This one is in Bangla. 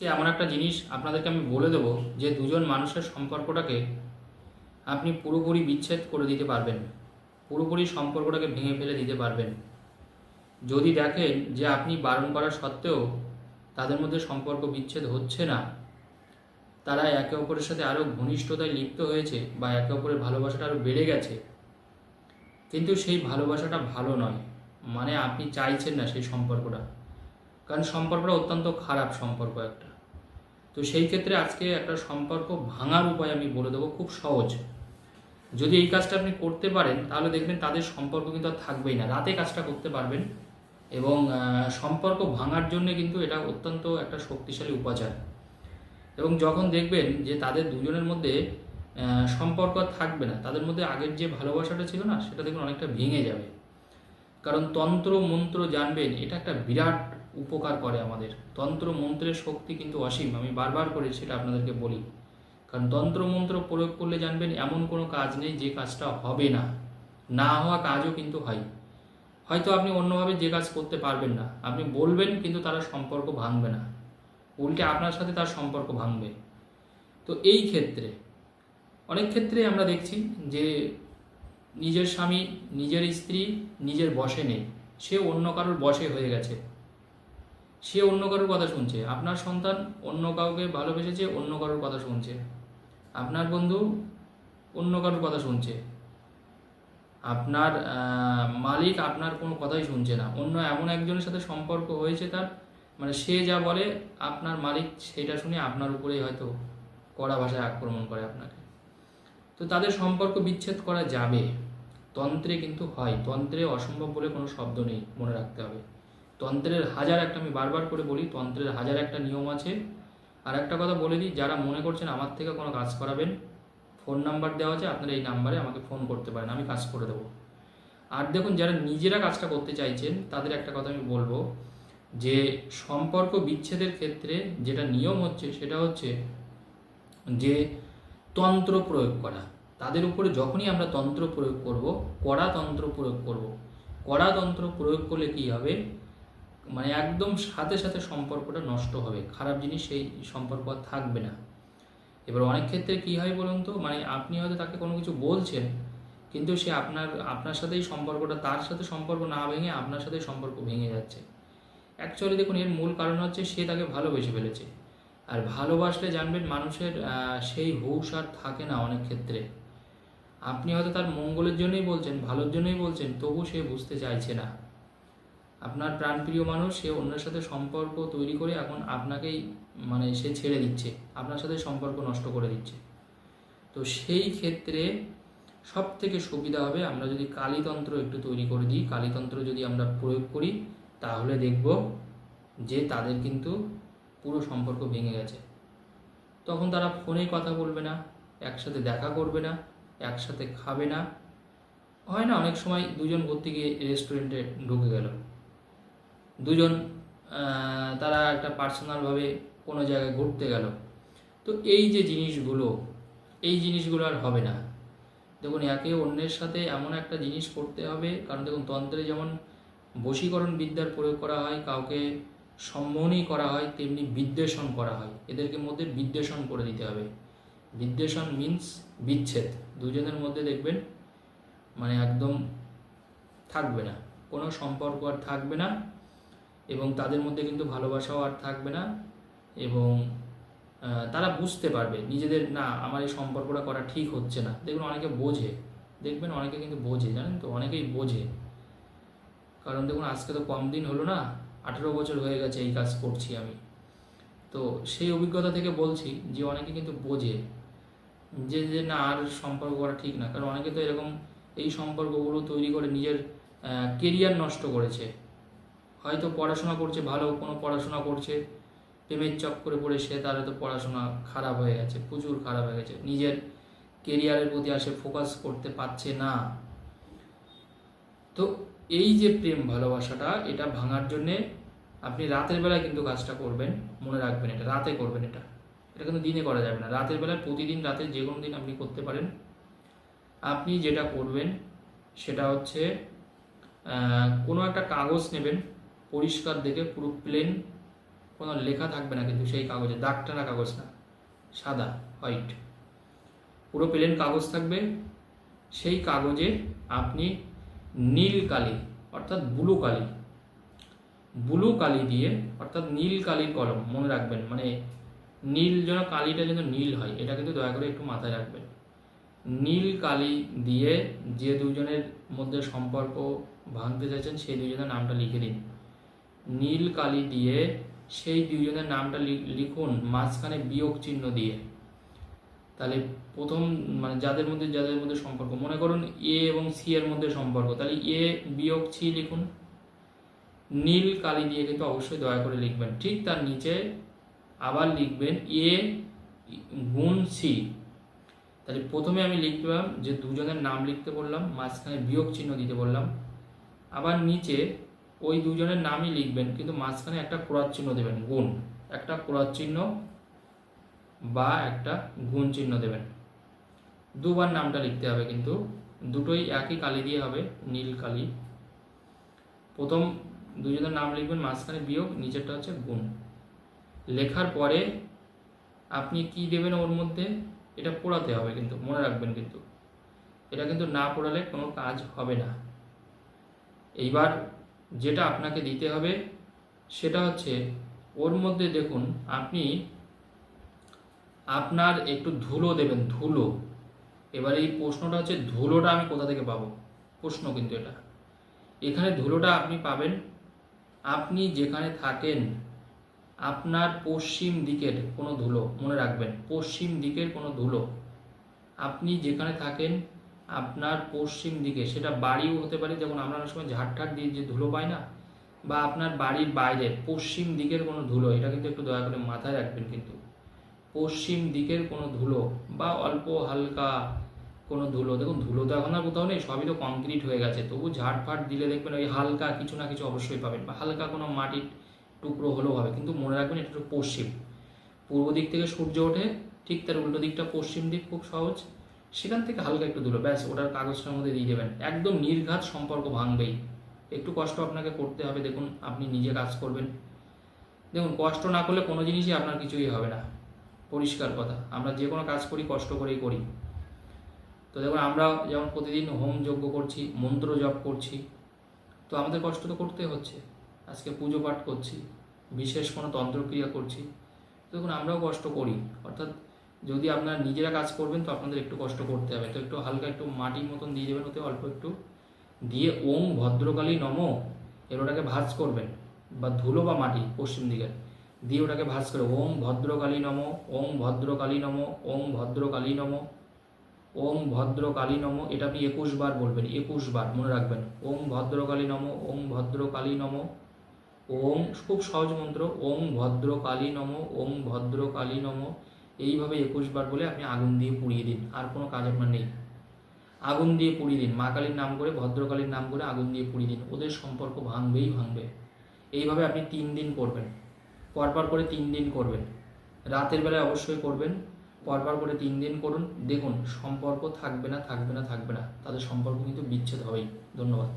এমন একটা জিনিস আপনাদেরকে আমি বলে দেবো যে দুজন মানুষের সম্পর্কটাকে আপনি পুরোপুরি বিচ্ছেদ করে দিতে পারবেন। পুরোপুরি সম্পর্কটাকে ভেঙে ফেলে দিতে পারবেন। যদি দেখেন যে আপনি বারণ করা সত্ত্বেও তাদের মধ্যে সম্পর্ক বিচ্ছেদ হচ্ছে না, তারা একে অপরের সাথে আরও ঘনিষ্ঠতায় লিপ্ত হয়েছে বা একে অপরের ভালোবাসাটা আরও বেড়ে গেছে, কিন্তু সেই ভালোবাসাটা ভালো নয়। মানে আপনি চাইছেন না সেই সম্পর্কটা। কারণ সম্পর্কটা অত্যন্ত খারাপ সম্পর্ক একটা। তো সেই ক্ষেত্রে আজকে একটা সম্পর্ক ভাঙার উপায় আমি বলে দেবো খুব সহজ। যদি এই কাজটা আপনি করতে পারেন, তাহলে দেখবেন তাদের সম্পর্ক কিন্তু আর থাকবেই না। রাতে কাজটা করতে পারবেন এবং সম্পর্ক ভাঙার জন্য কিন্তু এটা অত্যন্ত একটা শক্তিশালী উপাচার। এবং যখন দেখবেন যে তাদের দুজনের মধ্যে সম্পর্ক থাকবে না, তাদের মধ্যে আগের যে ভালোবাসাটা ছিল না, সেটা দেখবেন অনেকটা ভেঙে যাবে। কারণ তন্ত্র, মন্ত্র জানবেন, এটা একটা বিরাট উপকার করে আমাদের। তন্ত্র মন্ত্রের শক্তি কিন্তু অসীম, আমি বারবার করে সেটা আপনাদেরকে বলি। কারণ তন্ত্র মন্ত্র প্রয়োগ করলে জানবেন, এমন কোনো কাজ নেই যে কাজটা হবে না। না হওয়া কাজও কিন্তু হয়। হয়তো আপনি অন্যভাবে যে কাজ করতে পারবেন না। আপনি বলবেন, কিন্তু তারা সম্পর্ক ভাঙবে না। উল্টে আপনার সাথে তার সম্পর্ক ভাঙবে। তো এই ক্ষেত্রে, অনেক ক্ষেত্রে আমরা দেখছি যে নিজের স্বামী, নিজের স্ত্রী নিজের বসে নেই। সে অন্য কারোর বসে হয়ে গেছে। সে অন্য কারোর কথা শুনছে। আপনার সন্তান অন্য কাউকে ভালোবেসেছে, অন্য কারোর কথা শুনছে। আপনার বন্ধু অন্য কারোর কথা শুনছে। আপনার মালিক আপনার কোনো কথাই শুনছে না। অন্য এমন একজনের সাথে সম্পর্ক হয়েছে তার মানে সে যা বলে, আপনার মালিক সেটা শুনে আপনার উপরেই হয়তো কড়া ভাষায় আক্রমণ করে আপনাকে। তো তাদের সম্পর্ক বিচ্ছেদ করা যাবে। তন্ত্রে কিন্তু হয়। তন্ত্রে অসম্ভব বলে কোনো শব্দ নেই, মনে রাখতে হবে। তন্ত্রের হাজার একটা আমি বারবার করে বলি, তন্ত্রের হাজার একটা নিয়ম আছে। আর একটা কথা বলে দিই, যারা মনে করছেন আমার থেকে কোনো কাজ করাবেন, ফোন নাম্বার দেওয়া আছে, আপনারা এই নাম্বারে আমাকে ফোন করতে পারেন, আমি কাজ করে দেবো। আর দেখুন, যারা নিজেরা কাজটা করতে চাইছেন, তাদের একটা কথা আমি বলব, যে সম্পর্ক বিচ্ছেদের ক্ষেত্রে যেটা নিয়ম হচ্ছে, সেটা হচ্ছে যে তন্ত্র প্রয়োগ করা। তাদের উপরে যখনই আমরা তন্ত্র প্রয়োগ করব, কড়া তন্ত্র প্রয়োগ করব, কড়া তন্ত্র প্রয়োগ করলে কি হবে? মানে একদম সাথে সাথে সম্পর্কটা নষ্ট হবে। খারাপ জিনিস সেই সম্পর্ক আর থাকবে না। এবার অনেক ক্ষেত্রে কি হয় বলুন তো? মানে আপনি হয়তো তাকে কোনো কিছু বলছেন, কিন্তু সে আপনার আপনার সাথেই সম্পর্কটা, তার সাথে সম্পর্ক না ভেঙে আপনার সাথে সম্পর্ক ভেঙে যাচ্ছে। অ্যাকচুয়ালি দেখুন, এর মূল কারণ হচ্ছে সে তাকে ভালোবেসে ফেলেছে। আর ভালোবাসলে জানবেন মানুষের সেই হুঁশ আর থাকে না অনেক ক্ষেত্রে। আপনি হয়তো তার মঙ্গলের জন্যই বলছেন, ভালোর জন্যই বলছেন তবু সে বুঝতে চাইছে না। আপনার প্রাণপ্রিয় মানুষ, সে অন্যের সাথে সম্পর্ক তৈরি করে এখন আপনাকেই মানে সে ছেড়ে দিচ্ছে, আপনার সাথে সম্পর্ক নষ্ট করে দিচ্ছে। তো সেই ক্ষেত্রে সব থেকে সুবিধা হবে, আমরা যদি কালীতন্ত্র একটু তৈরি করে দিই, কালীতন্ত্র যদি আমরা প্রয়োগ করি, তাহলে দেখব যে তাদের কিন্তু পুরো সম্পর্ক ভেঙে গেছে। তখন তারা ফোনেই কথা বলবে না, একসাথে দেখা করবে না, একসাথে খাবে না। হয় না, অনেক সময় দুজন ঘুরতে গিয়ে রেস্টুরেন্টে ঢুকে গেল। দুজন তারা একটা পার্সোনালভাবে কোনো জায়গায় ঘুরতে গেল। তো এই যে জিনিসগুলো, এই জিনিসগুলো আর হবে না। দেখুন, একে অন্যের সাথে এমন একটা জিনিস করতে হবে, কারণ দেখুন, তন্ত্রে যেমন বশীকরণ বিদ্যার প্রয়োগ করা হয়, কাউকে সম্মোহনই করা হয়, তেমনি বিদ্বেষণ করা হয়। এদেরকে মধ্যে বিদ্বেষণ করে দিতে হবে। বিদ্বেষণ মিন্স বিচ্ছেদ। দুজনের মধ্যে দেখবেন মানে একদম থাকবে না। কোনো সম্পর্ক আর থাকবে না। এবং তাদের মধ্যে কিন্তু ভালোবাসাও আর থাকবে না এবং তারা বুঝতে পারবে নিজেদের, না, আমার এই সম্পর্কটা করা ঠিক হচ্ছে না। দেখবেন অনেকে বোঝে, দেখবেন অনেকে কিন্তু বোঝে, জানেন তো? অনেকেই বোঝে। কারণ দেখুন, আজকে তো কম দিন হলো না, আঠেরো বছর হয়ে গেছে এই কাজ করছি আমি। তো সেই অভিজ্ঞতা থেকে বলছি যে অনেকে কিন্তু বোঝে যে যে, না, আর সম্পর্ক করা ঠিক না। কারণ অনেকে তো এরকম এই সম্পর্কগুলো তৈরি করে নিজের কেরিয়ার নষ্ট করেছে। হয়তো পড়াশোনা করছে, ভালো কোনো পড়াশোনা করছে। প্রেমের চক্করে পড়ে সে তার হয়তো পড়াশোনা খারাপ হয়ে গেছে, প্রচুর খারাপ হয়ে গেছে। নিজের কেরিয়ারের প্রতি আর সে ফোকাস করতে পারছে না। তো এই যে প্রেম ভালোবাসাটা, এটা ভাঙার জন্যে আপনি রাতের বেলায় কিন্তু কাজটা করবেন, মনে রাখবেন এটা, রাতে করবেন এটা। এটা কিন্তু দিনে করা যাবে না। রাতের বেলায় প্রতিদিন রাতে যে কোনো দিন আপনি করতে পারেন। আপনি যেটা করবেন, সেটা হচ্ছে কোনো একটা কাগজ নেবেন পরিষ্কার দেখে পুরো প্লেন কোনো লেখা থাকবে না কিন্তু সেই কাগজে দাগ টানা কাগজ না, সাদা হোয়াইট পুরো প্লেন কাগজ থাকবে, সেই কাগজে আপনি নীল কালি, অর্থাৎ ব্লু কালি ব্লু কালি দিয়ে, অর্থাৎ নীল কালির কলম, মনে রাখবেন মানে নীল যেন কালিটা যেন নীল হয়, এটা কিন্তু দয়া করে একটু মাথায় রাখবেন। নীল কালি দিয়ে যে দুজনের মধ্যে সম্পর্ক ভাঙতে চাইছেন, সেই দুজনের নামটা লিখে দিন। নীল কালি দিয়ে সেই দুজনের নামটা লিখুন, মাঝখানে বিয়োগ চিহ্ন দিয়ে। তাহলে প্রথম মানে যাদের মধ্যে যাদের মধ্যে সম্পর্ক, মনে করুন এ এবং সি এর মধ্যে সম্পর্ক, তাহলে এ বিয়োগ সি লিখুন। নীল কালি দিয়ে কিন্তু অবশ্যই দয়া করে লিখবেন। ঠিক তার নিচে আবার লিখবেন এ গুণ সি তাহলে প্রথমে আমি লিখলাম যে দুজনের নাম লিখতে বললাম, মাঝখানে বিয়োগ চিহ্ন দিতে বললাম। আবার নিচে ওই দুজনের নামই লিখবেন, কিন্তু মাঝখানে একটা ক্রস চিহ্ন দেবেন, গুণ। একটা ক্রস চিহ্ন বা একটা গুণ চিহ্ন দেবেন। দুবার নামটা লিখতে হবে কিন্তু, দুটোই একই কালি দিয়ে হবে, নীল কালি। প্রথম দুজনের নাম লিখবেন, মাঝখানে বিয়োগ, নিচেরটা হচ্ছে গুণ। লেখার পরে আপনি কি দেবেন ওর মধ্যে? এটা পড়াতে হবে কিন্তু, মনে রাখবেন কিন্তু। এটা কিন্তু না পড়ালে কোনো কাজ হবে না। এইবার যেটা আপনাকে দিতে হবে, সেটা হচ্ছে ওর মধ্যে দেখুন, আপনি আপনার একটু ধুলো দেবেন, ধুলো। এবার এই প্রশ্নটা হচ্ছে, ধুলোটা আমি কোথা থেকে পাবো? প্রশ্ন কিন্তু এটা। এখানে ধুলোটা আপনি পাবেন, আপনি যেখানে থাকেন, আপনার পশ্চিম দিকের কোনো ধুলো, মনে রাখবেন, পশ্চিম দিকের কোনো ধুলো। আপনি যেখানে থাকেন আপনার পশ্চিম দিকে, সেটা বাড়িও হতে পারে, যেমন আমরা অনেক সময় ঝাড় দিয়ে যে ধুলো পাই না, বা আপনার বাড়ির বাইরে, পশ্চিম দিকের কোনো ধুলো, এটা কিন্তু একটু দয়া করে মাথায় রাখবেন কিন্তু। পশ্চিম দিকের কোনো ধুলো, বা অল্প হালকা কোনো ধুলো, দেখুন ধুলো তো এখন আর কোথাও নেই, সবই তো কংক্রিট হয়ে গেছে, তবু ঝাড় ফাট দিলে দেখবেন ওই হালকা কিছু না কিছু অবশ্যই পাবেন, বা হালকা কোনো মাটির টুকরো হলেও হবে, কিন্তু মনে রাখবেন এটা হচ্ছে পশ্চিম। পূর্ব দিক থেকে সূর্য ওঠে, ঠিক তার উল্টো দিকটা পশ্চিম দিক, খুব সহজ। সেখান থেকে হালকা একটু ধুলো ব্যাস, ওটার কাগজটার মধ্যে দিয়ে দেবেন। একদম নির্ঘাত সম্পর্ক ভাঙবেই। একটু কষ্ট আপনাকে করতে হবে। দেখুন, আপনি নিজে কাজ করবেন। দেখুন, কষ্ট না করলে কোনো জিনিসই আপনার কিছুই হবে না। পরিষ্কার কথা। আমরা যে কোনো কাজ করি, কষ্ট করেই করি। তো দেখুন, আমরা যেমন প্রতিদিন হোম যজ্ঞ করছি, মন্ত্র জপ করছি, তো আমাদের কষ্ট তো করতে হচ্ছে। আজকে পুজো পাঠ করছি, বিশেষ কোনো তন্ত্রক্রিয়া করছি। তো দেখুন, আমরাও কষ্ট করি। অর্থাৎ যদি আপনারা নিজেরা কাজ করবেন, তো আপনাদের একটু কষ্ট করতে হবে। তো একটু হালকা একটু মাটির মতন দিয়ে দেবেন, ওতে অল্প একটু দিয়ে ওং ভদ্রকালী নম এর ওটাকে ভাঁজ করবেন, বা ধুলো বা মাটি পশ্চিম দিকের, দিয়ে ওটাকে ভাজ করে ওং ভদ্রকালী নম ওং ভদ্রকালী নম ওং ভদ্রকালী নম ওং ভদ্রকালী নম, এটা আপনি একুশ বার বলবেন, একুশ বার মনে রাখবেন ওং ভদ্রকালী নম ওং ভদ্রকালী নম ওং খুব সহজ মন্ত্র ওং ভদ্রকালী নম ওং ভদ্রকালী নম এইভাবে একুশ বার বলে আপনি আগুন দিয়ে পুড়িয়ে দিন, আর কোনো কাজ আপনার নেই। আগুন দিয়ে পুড়িয়ে দিন, মা কালীর নাম করে ভদ্রকালীর নাম করে আগুন দিয়ে পুড়িয়ে দিন, ওদের সম্পর্ক ভাঙবেই ভাঙবে। এইভাবে আপনি তিন দিন করবেন, পরপর করে তিন দিন করবেন। রাতের বেলায় অবশ্যই করবেন, পরপর করে তিন দিন করুন। দেখুন, সম্পর্ক থাকবে না থাকবে না থাকবে না, তাদের সম্পর্ক কিন্তু বিচ্ছেদ হবেই। ধন্যবাদ।